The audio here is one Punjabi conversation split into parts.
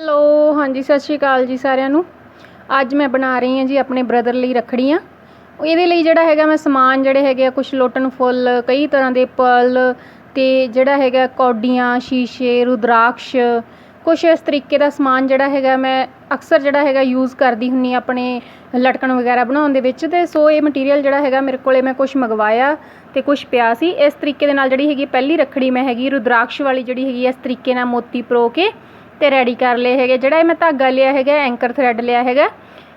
ਹੈਲੋ ਹਾਂਜੀ, ਸਤਿ ਸ਼੍ਰੀ ਅਕਾਲ ਜੀ ਸਾਰਿਆਂ ਨੂੰ। ਅੱਜ ਮੈਂ ਬਣਾ ਰਹੀ ਹਾਂ ਜੀ ਆਪਣੇ ਬ੍ਰਦਰ ਲਈ ਰੱਖੜੀਆਂ। ਇਹਦੇ ਲਈ ਜਿਹੜਾ ਹੈਗਾ ਮੈਂ ਸਮਾਨ ਜਿਹੜੇ ਹੈਗੇ ਆ ਕੁਝ ਲੋਟਨ ਫੁੱਲ, ਕਈ ਤਰ੍ਹਾਂ ਦੇ ਪਰਲ ਤੇ ਜਿਹੜਾ ਹੈਗਾ ਕੌਡੀਆਂ, ਸ਼ੀਸ਼ੇ, ਰੁਦਰਾਕਸ਼ ਕੁਝ ਇਸ ਤਰੀਕੇ ਦਾ ਸਮਾਨ ਜਿਹੜਾ ਹੈਗਾ ਮੈਂ ਅਕਸਰ ਜਿਹੜਾ ਹੈਗਾ ਯੂਜ਼ ਕਰਦੀ ਹੁੰਨੀ ਆਪਣੇ ਲਟਕਣ ਵਗੈਰਾ ਬਣਾਉਣ ਦੇ ਵਿੱਚ ਤੇ ਸੋ ਇਹ ਮਟੀਰੀਅਲ ਜਿਹੜਾ ਹੈਗਾ ਮੇਰੇ ਕੋਲੇ ਮੈਂ ਕੁਝ ਮੰਗਵਾਇਆ ਤੇ ਕੁਝ ਪਿਆ ਸੀ। ਇਸ ਤਰੀਕੇ ਦੇ ਨਾਲ ਜਿਹੜੀ ਹੈਗੀ ਪਹਿਲੀ ਰੱਖੜੀ ਮੈਂ ਹੈਗੀ ਰੁਦਰਾਕਸ਼ ਵਾਲੀ ਜਿਹੜੀ ਹੈਗੀ ਇਸ ਤਰੀਕੇ ਨਾਲ ਮੋਤੀ ਪਰੋ ਕੇ ਤੇ ਰੈਡੀ ਕਰ ਲਏ ਹੈਗੇ। ਜਿਹੜਾ ਇਹ ਮੈਂ ਧਾਗਾ ਲਿਆ ਹੈਗਾ ਐਂਕਰ ਥਰੈਡ ਲਿਆ ਹੈਗਾ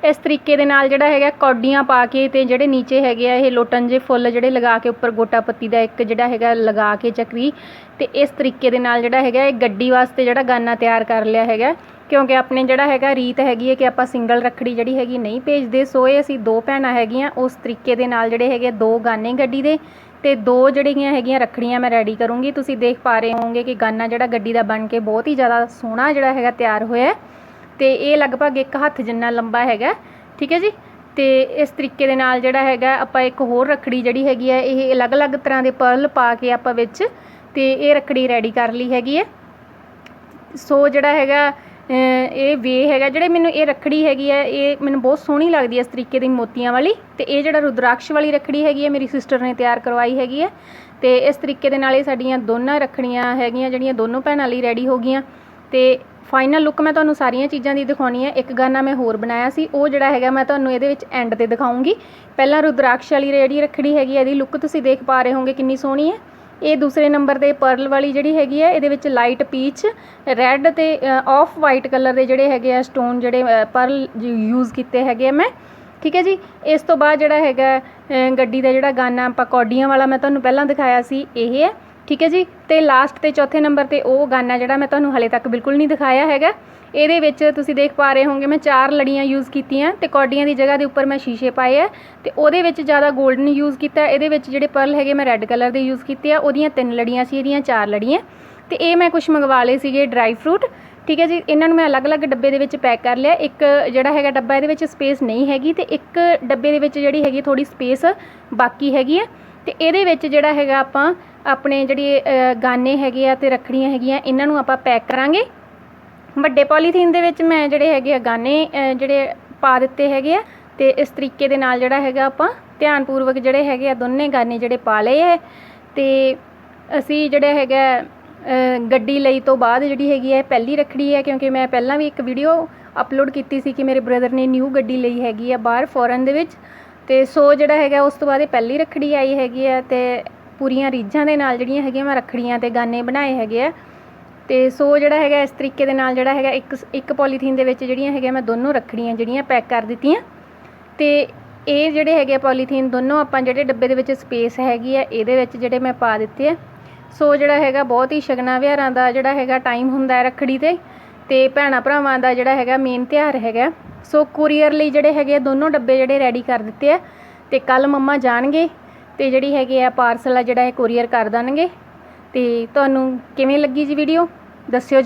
ਇਸ ਤਰੀਕੇ ਦੇ ਨਾਲ ਜਿਹੜਾ ਹੈਗਾ ਕੌਡੀਆਂ ਪਾ ਕੇ ਤੇ ਜਿਹੜੇ ਨੀਚੇ ਹੈਗੇ ਆ ਇਹ ਲੋਟਨ ਜੇ ਫੁੱਲ ਜਿਹੜੇ ਲਗਾ ਕੇ ਉੱਪਰ ਗੋਟਾ ਪੱਤੀ ਦਾ ਇੱਕ ਜਿਹੜਾ ਹੈਗਾ ਲਗਾ ਕੇ ਚੱਕਰੀ। ਤੇ ਇਸ ਤਰੀਕੇ ਦੇ ਨਾਲ ਜਿਹੜਾ ਹੈਗਾ ਇਹ ਗੱਡੀ ਵਾਸਤੇ ਜਿਹੜਾ ਗਾਨਾ ਤਿਆਰ ਕਰ ਲਿਆ ਹੈਗਾ। ਕਿਉਂਕਿ ਆਪਣੇ ਜਿਹੜਾ ਹੈਗਾ ਰੀਤ ਹੈਗੀ ਹੈ ਕਿ ਆਪਾਂ ਸਿੰਗਲ ਰੱਖੜੀ ਜਿਹੜੀ ਹੈਗੀ ਨਹੀਂ ਭੇਜਦੇ, ਸੋ ਇਹ ਅਸੀਂ ਦੋ ਭੈਣਾਂ ਹੈਗੀਆਂ, ਉਸ ਤਰੀਕੇ ਦੇ ਨਾਲ ਜਿਹੜੇ ਹੈਗੇ ਦੋ ਗਾਨੇ ਗੱਡੀ ਦੇ ਤੇ ਦੋ ਜਿਹੜੀਆਂ ਹੈਗੀਆਂ ਰੱਖੜੀਆਂ ਮੈਂ ਰੈਡੀ ਕਰੂੰਗੀ। ਤੁਸੀਂ ਦੇਖ ਪਾ ਰਹੇ ਹੋਵੋਗੇ ਕਿ ਗਾਨਾ ਜਿਹੜਾ ਗੱਡੀ ਦਾ ਬਣ ਕੇ ਬਹੁਤ ਹੀ ਜ਼ਿਆਦਾ ਸੋਹਣਾ ਜਿਹੜਾ ਹੈਗਾ ਤਿਆਰ ਹੋਇਆ ਤੇ ਇਹ ਲਗਭਗ ਇੱਕ ਹੱਥ ਜਿੰਨਾ ਲੰਬਾ ਹੈਗਾ, ਠੀਕ ਹੈ ਜੀ? ਤੇ ਇਸ ਤਰੀਕੇ ਦੇ ਨਾਲ ਜਿਹੜਾ ਹੈਗਾ, ਆਪਾਂ ਇੱਕ ਹੋਰ ਰੱਖੜੀ ਜਿਹੜੀ ਹੈਗੀ ਹੈ, ਇਹ ਅਲੱਗ-ਅਲੱਗ ਤਰ੍ਹਾਂ ਦੇ ਪਰਲ ਪਾ ਕੇ ਆਪਾਂ ਵਿੱਚ ਤੇ ਇਹ ਰੱਖੜੀ ਰੈਡੀ ਕਰ ਲਈ ਹੈਗੀ ਹੈ। ਸੋ ਜਿਹੜਾ ਹੈਗਾ ਇਹ ਵੇ ਹੈਗਾ, ਜਿਹੜੇ ਮੈਨੂੰ ਇਹ ਰੱਖੜੀ ਹੈਗੀ ਹੈ, ਇਹ ਮੈਨੂੰ ਬਹੁਤ ਸੋਹਣੀ ਲੱਗਦੀ ਹੈ ਇਸ ਤਰੀਕੇ ਦੀ ਮੋਤੀਆਂ ਵਾਲੀ। ਤੇ ਇਹ ਜਿਹੜਾ ਰੁਦਰਾਕਸ਼ ਵਾਲੀ ਰੱਖੜੀ ਹੈਗੀ ਹੈ, ਮੇਰੀ ਸਿਸਟਰ ਨੇ ਤਿਆਰ ਕਰਵਾਈ ਹੈਗੀ ਹੈ। ਤੇ ਇਸ ਤਰੀਕੇ ਦੇ ਨਾਲ ਇਹ ਸਾਡੀਆਂ ਦੋਨਾਂ ਰੱਖੜੀਆਂ ਹੈਗੀਆਂ, ਜਿਹੜੀਆਂ ਦੋਨੋਂ ਭੈਣਾਂ ਲਈ ਰੈਡੀ ਹੋ ਗਈਆਂ। ਤੇ ਫਾਈਨਲ ਲੁੱਕ ਮੈਂ ਤੁਹਾਨੂੰ ਸਾਰੀਆਂ ਚੀਜ਼ਾਂ ਦੀ ਦਿਖਾਉਣੀ ਹੈ। ਇੱਕ ਗਾਨਾ ਮੈਂ ਹੋਰ ਬਣਾਇਆ ਸੀ। ਉਹ ਜਿਹੜਾ ਹੈਗਾ ਮੈਂ ਤੁਹਾਨੂੰ ਇਹਦੇ ਵਿੱਚ ਐਂਡ ਤੇ ਦਿਖਾਉਂਗੀ। ਪਹਿਲਾਂ ਰੁਦਰਾਕਸ਼ ਵਾਲੀ ਜਿਹੜੀ ਰੱਖੜੀ ਹੈਗੀ ਹੈ। ਇਹਦੀ ਲੁੱਕ ਤੁਸੀਂ ਦੇਖ ਪਾ ਰਹੇ ਹੋਗੇ ਕਿੰਨੀ ਸੋਹਣੀ ਹੈ। ਇਹ ਦੂਸਰੇ ਨੰਬਰ ਤੇ ਪਰਲ ਵਾਲੀ ਜਿਹੜੀ ਹੈਗੀ ਹੈ, ਇਹਦੇ ਵਿੱਚ ਲਾਈਟ ਪੀਚ ਰੈੱਡ ਤੇ ਆਫ ਵਾਈਟ ਕਲਰ ਦੇ ਜਿਹੜੇ ਹੈਗੇ ਆ ਸਟੋਨ ਜਿਹੜੇ ਪਰਲ ਯੂਜ਼ ਕੀਤੇ ਹੈਗੇ ਆ ਮੈਂ। ਠੀਕ ਹੈ ਜੀ? ਇਸ ਤੋਂ ਬਾਅਦ ਜਿਹੜਾ ਹੈਗਾ ਗੱਡੀ ਦਾ ਜਿਹੜਾ ਗਾਨਾ ਆਪਾਂ ਵਾਲਾ ਮੈਂ ਤੁਹਾਨੂੰ ਪਹਿਲਾਂ ਦਿਖਾਇਆ ਸੀ, ਇਹ ਹੈ। ਠੀਕ ਹੈ ਜੀ? ਤੇ ਲਾਸਟ ਤੇ ਚੌਥੇ ਨੰਬਰ ਤੇ ਉਹ ਗਾਨਾ ਜਿਹੜਾ ਮੈਂ ਤੁਹਾਨੂੰ ਹਲੇ ਤੱਕ ਬਿਲਕੁਲ ਨਹੀਂ ਦਿਖਾਇਆ ਹੈਗਾ। ਇਹਦੇ ਵਿੱਚ ਤੁਸੀਂ ਦੇਖ ਪਾ ਰਹੇ ਹੋਵੋਗੇ ਮੈਂ ਚਾਰ ਲੜੀਆਂ ਯੂਜ਼ ਕੀਤੀਆਂ ਤੇ ਕੌਡੀਆਂ ਦੀ ਜਗ੍ਹਾ ਦੇ ਉੱਪਰ ਮੈਂ ਸ਼ੀਸ਼ੇ ਪਾਏ ਆ ਤੇ ਉਹਦੇ ਵਿੱਚ ਜ਼ਿਆਦਾ 골ਡਨ ਯੂਜ਼ ਕੀਤਾ। ਇਹਦੇ ਵਿੱਚ ਜਿਹੜੇ ਪਰਲ ਹੈਗੇ ਮੈਂ ਰੈੱਡ ਕਲਰ ਦੇ ਯੂਜ਼ ਕੀਤੇ ਆ। ਉਹਦੀਆਂ ਤਿੰਨ ਲੜੀਆਂ ਸੀ, ਇਹਦੀਆਂ ਚਾਰ ਲੜੀਆਂ। ਤੇ ਇਹ ਮੈਂ ਕੁਝ ਮੰਗਵਾ ਲਏ ਸੀਗੇ ਡਰਾਈ ਫਰੂਟ ਠੀਕ ਹੈ ਜੀ? ਇਹਨਾਂ ਨੂੰ ਮੈਂ ਅਲੱਗ-ਅਲੱਗ ਡੱਬੇ ਦੇ ਵਿੱਚ ਪੈਕ ਕਰ ਲਿਆ। ਇੱਕ ਜਿਹੜਾ ਹੈਗਾ ਡੱਬਾ ਇਹਦੇ ਵਿੱਚ ਸਪੇਸ ਨਹੀਂ ਹੈਗੀ ਤੇ ਇੱਕ ਡੱਬੇ ਦੇ ਵਿੱਚ ਜਿਹੜੀ ਹੈਗੀ ਥੋੜੀ ਸਪੇਸ ਬਾਕੀ ਹੈਗੀ ਹੈ ਤੇ ਇਹਦੇ ਵਿੱਚ ਜਿਹੜਾ ਹੈਗਾ ਆਪਾਂ ਆਪਣੇ ਜਿਹੜੀ ਗਾਨੇ ਹੈਗੇ ਆ ਤੇ ਰੱਖੜੀਆਂ ਹੈਗੀਆਂ, ਇਹਨਾਂ ਨੂੰ ਆਪਾਂ ਪੈਕ ਕਰਾਂਗੇ। ਵੱਡੇ ਪੋਲੀਥੀਨ ਦੇ ਵਿੱਚ ਮੈਂ ਜਿਹੜੇ ਹੈਗੇ ਆ ਗਾਨੇ ਜਿਹੜੇ ਪਾ ਦਿੱਤੇ ਹੈਗੇ ਆ ਤੇ ਇਸ ਤਰੀਕੇ ਦੇ ਨਾਲ ਜਿਹੜਾ ਹੈਗਾ ਆਪਾਂ ਧਿਆਨਪੂਰਵਕ ਜਿਹੜੇ ਹੈਗੇ ਆ ਦੋਨੇ ਗਾਨੇ ਜਿਹੜੇ ਪਾ ਲਏ ਹੈ ਤੇ ਅਸੀਂ ਜਿਹੜਾ ਹੈਗਾ ਗੱਡੀ ਲਈ ਤੋਂ ਬਾਅਦ ਜਿਹੜੀ ਹੈਗੀ ਹੈ ਪਹਿਲੀ ਰੱਖੜੀ ਹੈ ਕਿਉਂਕਿ ਮੈਂ ਪਹਿਲਾਂ ਵੀ ਇੱਕ ਵੀਡੀਓ ਅਪਲੋਡ ਕੀਤੀ ਸੀ ਕਿ ਮੇਰੇ ਬ੍ਰਦਰ ਨੇ ਨਿਊ ਗੱਡੀ ਲਈ ਹੈਗੀ ਆ ਬਾਹਰ ਫੋਰਨ ਦੇ ਵਿੱਚ। ਤੇ ਸੋ ਜਿਹੜਾ ਹੈਗਾ, ਉਸ ਤੋਂ ਬਾਅਦ ਇਹ ਪਹਿਲੀ ਰੱਖੜੀ ਆਈ ਹੈਗੀ ਆ ਤੇ ਪੂਰੀਆਂ ਰੀਝਾਂ ਦੇ ਨਾਲ ਜਿਹੜੀਆਂ ਹੈਗੀਆਂ ਮੈਂ ਰੱਖੜੀਆਂ ਤੇ ਗਾਨੇ ਬਣਾਏ ਹੈਗੇ ਆ। ਤੇ ਸੋ ਜਿਹੜਾ ਹੈਗਾ ਇਸ ਤਰੀਕੇ ਦੇ ਨਾਲ ਜਿਹੜਾ ਹੈਗਾ ਇੱਕ ਇੱਕ ਪੋਲੀਥੀਨ ਦੇ ਵਿੱਚ ਜਿਹੜੀਆਂ ਹੈਗੀਆਂ ਮੈਂ ਦੋਨੋਂ ਰੱਖੜੀਆਂ ਜਿਹੜੀਆਂ ਪੈਕ ਕਰ ਦਿੱਤੀਆਂ। ਤੇ ਇਹ ਜਿਹੜੇ ਹੈਗੇ ਪੋਲੀਥੀਨ ਦੋਨੋਂ ਆਪਾਂ ਜਿਹੜੇ ਡੱਬੇ ਦੇ ਵਿੱਚ ਸਪੇਸ ਹੈਗੀ ਆ, ਇਹਦੇ ਵਿੱਚ ਜਿਹੜੇ ਮੈਂ ਪਾ ਦਿੱਤੇ ਆ। ਸੋ ਜਿਹੜਾ ਹੈਗਾ ਬਹੁਤ ਹੀ ਸ਼ਗਨਾ ਵਿਹਾਰਾਂ ਦਾ ਜਿਹੜਾ ਹੈਗਾ ਟਾਈਮ ਹੁੰਦਾ ਹੈ ਰੱਖੜੀ ਤੇ ਤੇ ਭੈਣਾ ਭਰਾਵਾਂ ਦਾ ਜਿਹੜਾ ਹੈਗਾ ਮੇਨ ਤਿਉਹਾਰ ਹੈਗਾ। ਸੋ ਕੁਰੀਅਰ ਲਈ ਜਿਹੜੇ ਹੈਗੇ ਆ ਦੋਨੋਂ ਡੱਬੇ ਜਿਹੜੇ ਰੈਡੀ ਕਰ ਦਿੱਤੇ ਆ, ਤੇ ਕੱਲ ਮੰਮਾ ਜਾਣਗੇ। ਤੇ ਜਿਹੜੀ ਹੈਗੀ ਆ ਪਾਰਸਲ ਆ ਜਿਹੜਾ ਇਹ ਕੋਰੀਅਰ ਕਰ ਦੇਣਗੇ। ਤੇ ਤੁਹਾਨੂੰ ਕਿਵੇਂ ਲੱਗੀ ਜੀ ਵੀਡੀਓ ਦੱਸਿਓ